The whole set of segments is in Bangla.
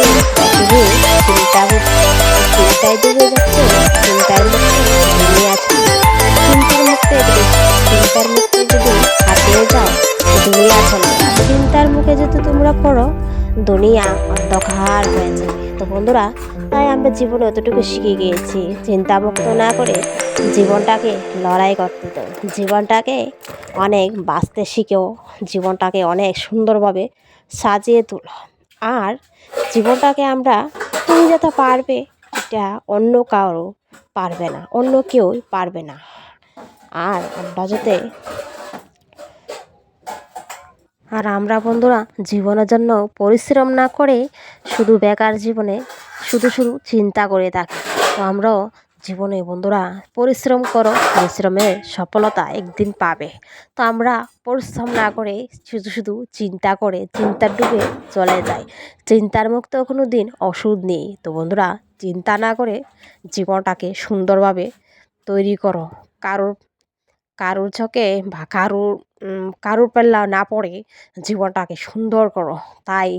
নিই শুধু চিন্তা চিন্তায় চিন্তার মুক্তি যদি দুনিয়া চলে চিন্তার মুখে যদি তোমরা পড়ো দুনিয়া অন্ধকার হয়ে যাবে তো বন্ধুরা তাই আমরা জীবনে অতটুকু শিখে গিয়েছি চিন্তামুক্ত না করে জীবনটাকে লড়াই করতে দাও জীবনটাকে অনেক বাঁচতে শিখেও জীবনটাকে অনেক সুন্দরভাবে সাজিয়ে তোলো আর জীবনটাকে আমরা তুমি যেটা পারবে, এটা অন্য কারও পারবে না, অন্য কেউই পারবে না। আর আমরা যাতে আর আমরা বন্ধুরা জীবনের জন্য পরিশ্রম না করে শুধু বেকার জীবনে শুধু শুধু চিন্তা করে থাকি। তো আমরাও জীবনে বন্ধুরা, পরিশ্রম করো পরিশ্রমের সফলতা একদিন পাবে। তো আমরা পরিশ্রম না করে শুধু শুধু চিন্তা করে চিন্তার ডুবে চলে যাই। চিন্তার মুক্ত কোনো দিন ওষুধ নেই। তো বন্ধুরা, চিন্তা না করে জীবনটাকে সুন্দরভাবে তৈরি করো। কারোর কারোর চোখে বা কারোর কারোর পাল্লা না পড়ে জীবনটাকে সুন্দর করো। তাই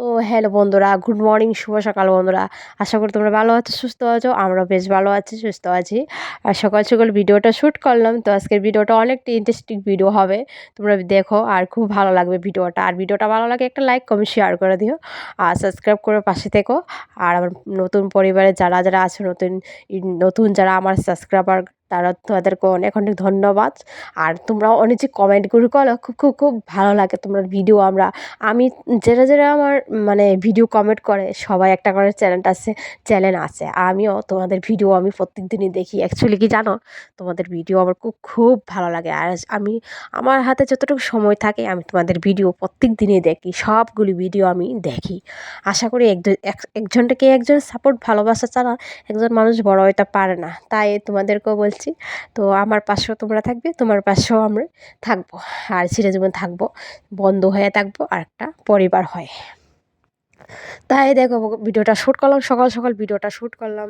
তো হ্যালো বন্ধুরা, গুড মর্নিং, শুভ সকাল বন্ধুরা। আশা করি তোমরা ভালো আছো, সুস্থ আছো আমরা বেশ ভালো আছি, সুস্থ আছি। আর সকাল সকাল ভিডিওটা শ্যুট করলাম, তো আজকের ভিডিওটা অনেকটা ইন্টারেস্টিং ভিডিও হবে। তোমরা দেখো, আর খুব ভালো লাগবে ভিডিওটা। আর ভিডিওটা ভালো লাগে একটা লাইক কমেন্ট শেয়ার করে দিও। আর সাবস্ক্রাইব করে পাশে থেকো। আর আমার নতুন পরিবারে যারা যারা আছে, নতুন নতুন যারা আমার সাবস্ক্রাইবার তারা তোমাদেরকে অনেক অনেক ধন্যবাদ। আর তোমরা অনেক যে কমেন্টগুলো করো, খুব খুব খুব ভালো লাগে তোমার ভিডিও আমরা। আমি যারা যারা আমার মানে ভিডিও কমেন্ট করে, সবাই একটা করে চ্যানেলটা আছে চ্যানেল আছে। আমিও তোমাদের ভিডিও আমি প্রত্যেক দিনই দেখি। অ্যাকচুয়ালি কি জানো? তোমাদের ভিডিও আমার খুব খুব ভালো লাগে। আর আমি, আমার হাতে যতটুকু সময় থাকে, আমি তোমাদের ভিডিও প্রত্যেক দিনই দেখি। সবগুলি ভিডিও আমি দেখি। আশা করি একজন এক- একজনটাকে একজন সাপোর্ট ভালোবাসা ছাড়া একজন মানুষ বড় হতে পারে না। তাই তোমাদেরকেও বলছি তো আমার পাশেও তোমরা থাকবে, তোমার পাশেও আমরা থাকব। আর চিরজীবন থাকব, বন্ধু হয়ে থাকব, আর একটা পরিবার হয়। তাই দেখো, ভিডিওটা শ্যুট করলাম, সকাল সকাল ভিডিওটা শ্যুট করলাম।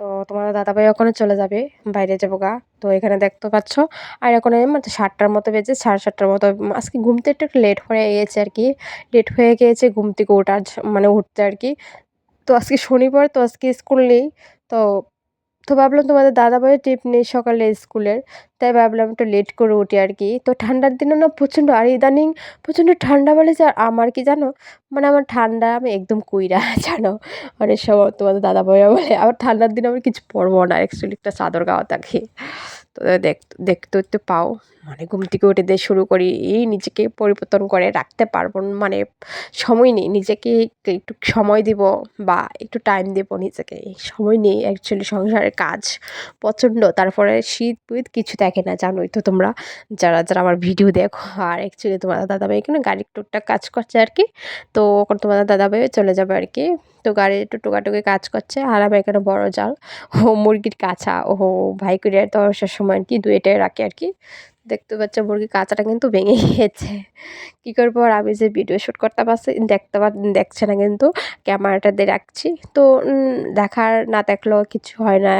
তো তোমার দাদাভাই ওখানে চলে যাবে, বাইরে যাব গা। তো এখানে দেখতে পাচ্ছ, আর এখন মানে সাতটার মতো বেজে, সাড়ে সাতটার মতো, আজকে ঘুমতে একটু লেট হয়ে গিয়েছে আর কি। লেট হয়ে গিয়েছে, ঘুম থেকে ওঠার মানে উঠতে আর কি। তো আজকে শনিবার, তো আজকে স্কুল নেই। তো তো ভাবলাম তোমাদের দাদা দাদাভাইয়ের ট্রিপ নেই সকালে স্কুলের, তাই ভাবলাম একটু লেট করে উঠি আর কি। তো ঠান্ডার দিনও না প্রচণ্ড, আর ইদানিং প্রচণ্ড ঠান্ডা বলেছে আর আমার কি জানো? মানে আমার ঠান্ডা আমি একদম কুইরা, জানো? মানে সব তোমাদের দাদা ভাইয়া বলে আবার ঠান্ডার দিন আমার কিছু পরবো না অ্যাকচুয়ালি একটা চাদর গাওয়া থাকে। তো দেখ, দেখতে দেখতে পাও। মানে ঘুম থেকে উঠে দিয়ে শুরু করি, এই নিজেকে পরিবর্তন করে রাখতে পারব। মানে সময় নেই, নিজেকে একটু সময় দিব বা একটু টাইম দেবো নিজেকে। সময় নেই অ্যাকচুয়ালি সংসারের কাজ, প্রচণ্ড। তারপরে শীত পুইত কিছু দেখে না, জানোই তো তোমরা। যারা যারা আমার ভিডিও দেখো, আর অ্যাকচুয়ালি তোমার দাদাভাই এখানে গাড়ির টুকটাক কাজ করছে আর কি। তো ওখানে তোমাদের দাদাভাই চলে যাবে আর কি। তো গাড়ি একটু টুকাটুকি কাজ করছে। আর আমি এখানে বড় জাল। ও মুরগির কাঁচা। ও ভাই করে তো সব সময় আর কি দুইটাই রাখে আর কি। দেখতে পাচ্ছ মুরগির কাঁচাটা কিন্তু ভেঙে গিয়েছে। কী করব আর আমি যে ভিডিও শ্যুট করতে পারছি, দেখতে পা দেখছে না কিন্তু। ক্যামেরাটা দিয়ে রাখছি। তো দেখার না দেখলেও কিছু হয় না।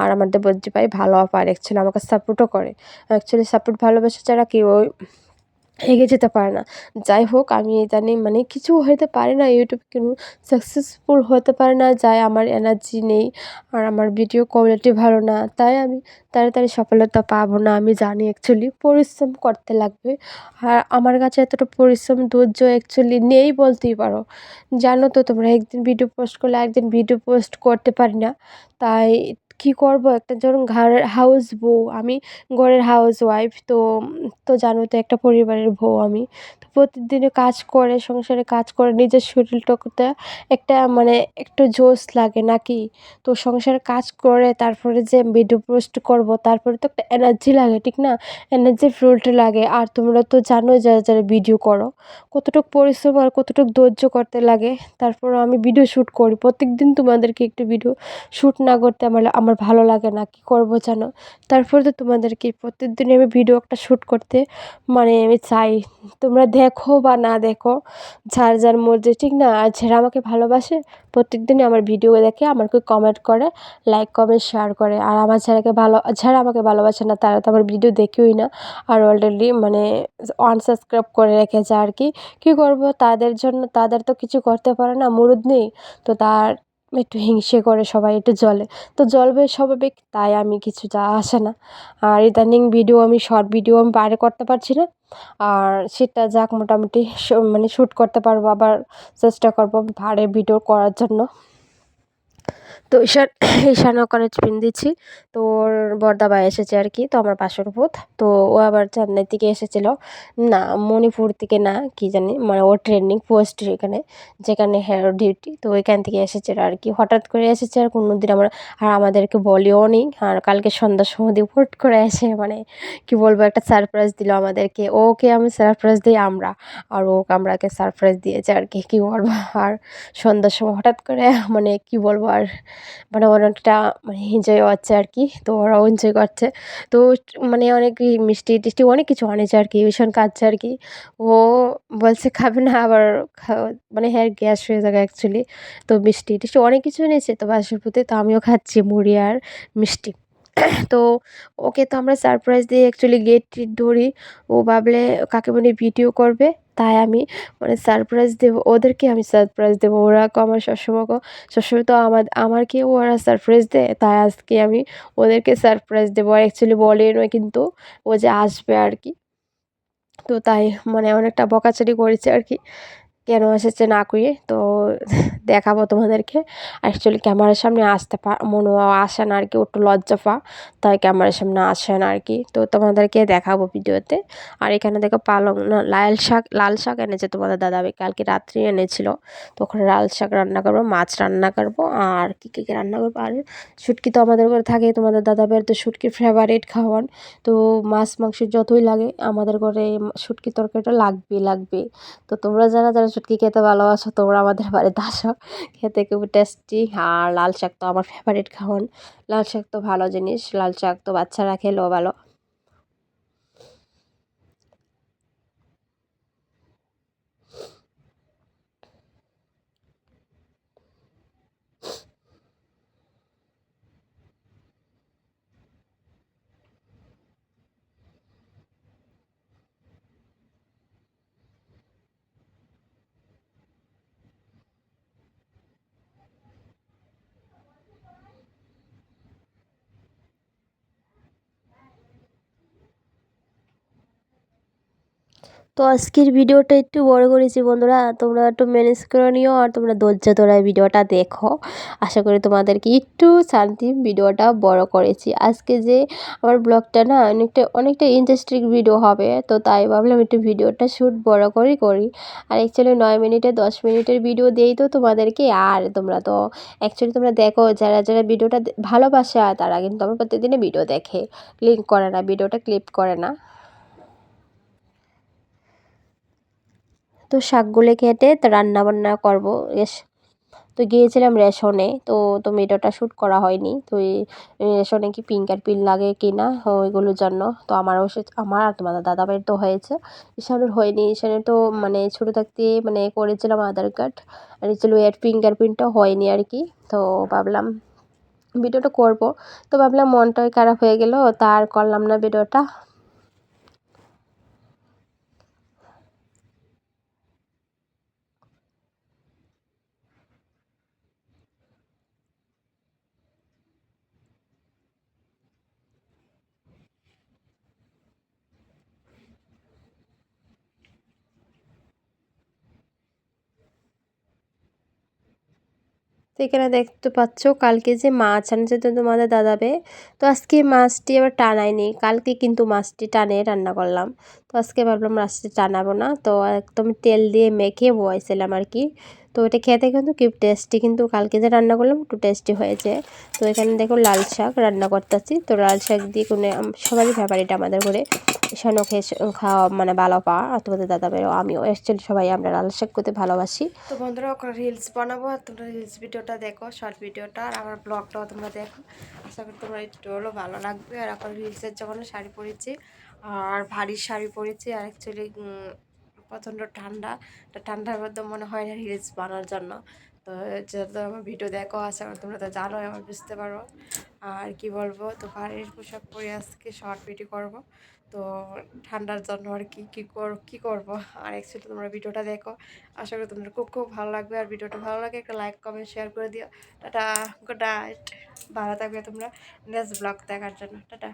আর আমাদের বজ্জি ভাই ভালো অফার অ্যাকচুয়ালি আমাকে সাপোর্টও করে। অ্যাকচুয়ালি সাপোর্ট ভালোবাসা ছাড়া কেউ এগিয়ে যেতে পারে না। যাই হোক, আমি জানি মানে কিছু হতে পারে না ইউটিউব কিন্তু সাকসেসফুল হতে পারে না, যাই আমার এনার্জি নেই, আর আমার ভিডিও কোয়ালিটি ভালো না, তাই আমি তাড়াতাড়ি সফলতা পাবো না, আমি জানি অ্যাকচুয়ালি পরিশ্রম করতে লাগবে। আর আমার কাছে এতটা পরিশ্রম, ধৈর্য অ্যাকচুয়ালি নেই বলতেই পারো। জানো তো তোমরা, একদিন ভিডিও পোস্ট করলে একদিন ভিডিও পোস্ট করতে পারি না, তাই কী করব? একটা ধরুন ঘরের হাউস বউ। আমি ঘরের হাউস ওয়াইফ তো তো জানো তো একটা পরিবারের বউ আমি। তো প্রতিদিনে কাজ করে, সংসারে কাজ করে, নিজের শরীরটাকে একটা মানে একটু জোশ লাগে নাকি? তো সংসারে কাজ করে, তারপরে যে ভিডিও পোস্ট করব, তারপরে তো একটা এনার্জি লাগে, ঠিক না? এনার্জি ফুলট লাগে। আর তোমরা তো জানো যারা যারা ভিডিও করো, কতটুকু পরিশ্রম আর কতটুকু ধৈর্য করতে লাগে তারপর আমি ভিডিও শ্যুট করি। প্রত্যেক দিন তোমাদেরকে একটু ভিডিও শ্যুট না করতে আমার আমার ভালো লাগে না, কী করব জানো? তারপরে তো তোমাদেরকে প্রত্যেকদিনই আমি ভিডিও একটা শ্যুট করতে মানে আমি চাই, তোমরা দেখো বা না দেখো, যার যার মধ্যে ঠিক না? আর যারা আমাকে ভালোবাসে প্রত্যেক দিনই আমার ভিডিও দেখে আমাকে কমেন্ট করে লাইক কমেন্ট শেয়ার করে। আর আমার যারাকে ভালো, যারা আমাকে ভালোবাসে না, তারা তো আমার ভিডিও দেখেওই না। আর অলরেডি মানে আনসাবস্ক্রাইব করে রেখেছে আর কি। কী করব? তাদের জন্য, তাদের তো কিছু করতে পারে না, মুরুদ নেই। তো তার একটু হিংসে করে সবাই, একটু জলে। তো জ্বলবে স্বাভাবিক, তাই আমি কিছু যা আসে না। আর ইদানিং ভিডিও আমি শর্ট ভিডিও আমি বাইরে করতে পারছি না। আর সেটা যাক, মোটামুটি মানে শ্যুট করতে পারব, আবার চেষ্টা করব ভারে ভিডিও করার জন্য। তো ঈশান ঈশান ওখানে পিন দিচ্ছি। তো ওর বর্দাবাই এসেছে আর কি, তো আমার পাশের ভূত তো ও আবার চেন্নাই থেকে এসেছিল। না, মণিপুর থেকে না, কি জানি মানে ওর ট্রেনিং পোস্ট এখানে, যেখানে হেয়ার ডিউটি তো ওইখান থেকে এসেছিল আর কি। হঠাৎ করে এসেছে আর কোনো দিন আমরা, আর আমাদেরকে বলিও নি। আর কালকে সন্ধ্যার সময় দিয়ে হুট করে এসে মানে কি বলব, একটা সারপ্রাইজ দিল আমাদেরকে। ওকে আমি সারপ্রাইজ দিই আমরা, আর ও আমরাকে সারপ্রাইজ দিয়েছে আর কি, কী বলব। আর সন্ধ্যার সময় হঠাৎ করে মানে কি বলব, আর মানে অনেকটা মানে এনজয় হচ্ছে আর কি তো ওরাও এনজয় করছে। তো মানে অনেক মিষ্টি টিষ্টি অনেক কিছু আনেছে আর কি ভীষণ কাঁদছে আর কি ও বলছে খাবে না, আবার মানে হ্যাঁ গ্যাস হয়ে যাবে অ্যাকচুয়ালি তো মিষ্টি টিষ্টি অনেক কিছু এনেছে। তো বাসের প্রতি তো আমিও খাচ্ছি, মুড়ি আর মিষ্টি। তো ওকে তো আমরা সারপ্রাইজ দিয়ে অ্যাকচুয়ালি গেট ধরি। ও ভাবলে কাকিমণি ভিডিও করবে। তাই আমি মানে সারপ্রাইজ দেবো, ওদেরকে আমি সারপ্রাইজ দেবো। ওরা আমার সবসময় সবসময় তো আমার আমাকে ওরা সারপ্রাইজ দেয়, তাই আজকে আমি ওদেরকে সারপ্রাইজ দেবো। আর অ্যাকচুয়ালি বলে নয় কিন্তু ও যে আসবে আর কি। তো তাই মানে অনেকটা বকাচারি করেছে আর কি। কেন এসেছে না কুয়ে তো দেখাবো তোমাদেরকে। অ্যাকচুয়ালি ক্যামেরার সামনে আসতে পা মনে আসে না আর কি একটু লজ্জা পা, তাই ক্যামেরার সামনে আসে না আর কি তো তোমাদেরকে দেখাবো ভিডিওতে। আর এখানে দেখো পালং না, লাল শাক লাল শাক এনেছে তোমাদের দাদাভাই কালকে রাত্রি এনেছিল। তো ওখানে লাল শাক রান্না করব, মাছ রান্না করব, আর কী কী রান্না করব? আর শুটকি তো আমাদের ঘরে থাকে তোমাদের দাদাভাইয়ের তো শুটকির ফেভারিট খাওয়ান তো মাছ, মাংস যতই লাগে, আমাদের ঘরে শুটকি তরকারিটা লাগবে লাগবে তো তোমরা যারা যারা শুটকি খেতে ভালোবাসো? তোমরা আমাদের বাড়িতে আসো। খেতে খুব টেস্টি আর লাল শাক তো আমার ফেভারিট খাওয়ান লাল শাক তো ভালো জিনিস। লাল শাক তো বাচ্চারা খেলেও ভালো। তো আজকের ভিডিওটা একটু বড় করেছি বন্ধুরা। তোমরা একটু ম্যানেজ করে নিও আর তোমরা ধৈর্য ধরে ভিডিওটা দেখো। আশা করি তোমাদেরকে একটু শান্তি ভিডিওটা বড় করেছি। আজকে যে আমার ব্লগটা না অনেকটা অনেকটা ইন্টারেস্টিং ভিডিও হবে, তো তাই ভাবলাম একটু ভিডিওটা শ্যুট বড় করেই করি। আর অ্যাকচুয়ালি নয় মিনিটে, দশ মিনিটের ভিডিও দিয়েই তো তোমাদেরকে। আর তোমরা তো অ্যাকচুয়ালি তোমরা দেখো, যারা যারা ভিডিওটা ভালোবাসে, তারা কিন্তু আমার প্রত্যেকদিনে ভিডিও দেখে। লিঙ্ক করে না ভিডিওটা ক্লিপ করে না। তো শাকগুলো কেটে তো রান্না বান্না করব। এস তো গিয়েছিলাম রেশনে, তো তো ভিডিওটা শ্যুট করা হয়নি। তো রেশনে কি পিঙ্কার পিন লাগে কি না, ওইগুলোর জন্য। তো আমারও সে, আমার আর তোমাদের দাদাভাইয়ের তো হয়েছে। ঈশানের হয়নি, ঈশানের তো মানে ছোটো থাকতে মানে করেছিলাম আধার কার্ড। আর ছিল এর ফিঙ্গার প্রিন্টটা হয়নি আর কি। তো ভাবলাম ভিডিওটা করব। তো ভাবলাম মনটাই খারাপ হয়ে গেল, তা আর করলাম না ভিডিওটা। তো এখানে দেখতে পাচ্ছ, কালকে যে মাছ আনছে তো তোমাদের দাদাবে। তো আজকে মাছটি আবার টানায়নি, কালকে কিন্তু মাছটি টানে রান্না করলাম। তো আজকে ভাবলাম মাছটি টানাবো না, তো একদম তেল দিয়ে মেখে বয়েছিলাম আর কি। তো এটা খেতে কিন্তু কি টেস্টি কিন্তু কালকে যে রান্না করলাম একটু টেস্টি হয়েছে। তো এখানে দেখো লাল শাক রান্না করতেছি, তো লাল শাক দিয়ে কোনো, সবারই ফেভারিট আমাদের ঘরে। শোনো খেয়ে খাওয়া মানে ভালো পাওয়া। আর তোমাদের দাদা বেরো, আমিও অ্যাকচুয়ালি সবাই আমরা লাল শাক করতে ভালোবাসি। তো বন্ধুরা ওখানে রিলস বানাবো। আর তোমরা রিলস ভিডিওটা দেখো শর্ট ভিডিওটা। আর আমার ব্লগটাও তোমরা দেখো। আশা করি তোমরা একটু হলেও ভালো লাগবে। আর এখন রিলসের যখন শাড়ি পরেছি। আর ভারী শাড়ি পরেছি। আর অ্যাকচুয়ালি প্রচণ্ড ঠান্ডা। তো ঠান্ডার মধ্যে মনে হয় না রিলস বানানোর জন্য। তো যেহেতু আমার ভিডিও দেখো, আশা করি তোমরা তো জানোই, আমার বুঝতে পারো। আর কি বলব, তো বাড়ির পোশাক পরে আজকে শর্ট ভিডিও করব। তো ঠান্ডার জন্য আর কি কি কর, কী করব? আর অ্যাকচুয়ালি তোমরা ভিডিওটা দেখো। আশা করি তোমাদের খুব খুব ভালো লাগবে। আর ভিডিওটা ভালো লাগে একটা লাইক কমেন্ট শেয়ার করে দিও। টাটা গুড নাইট ভালো থাকবে তোমরা। নেক্সট ব্লগ দেখার জন্য। টাটা।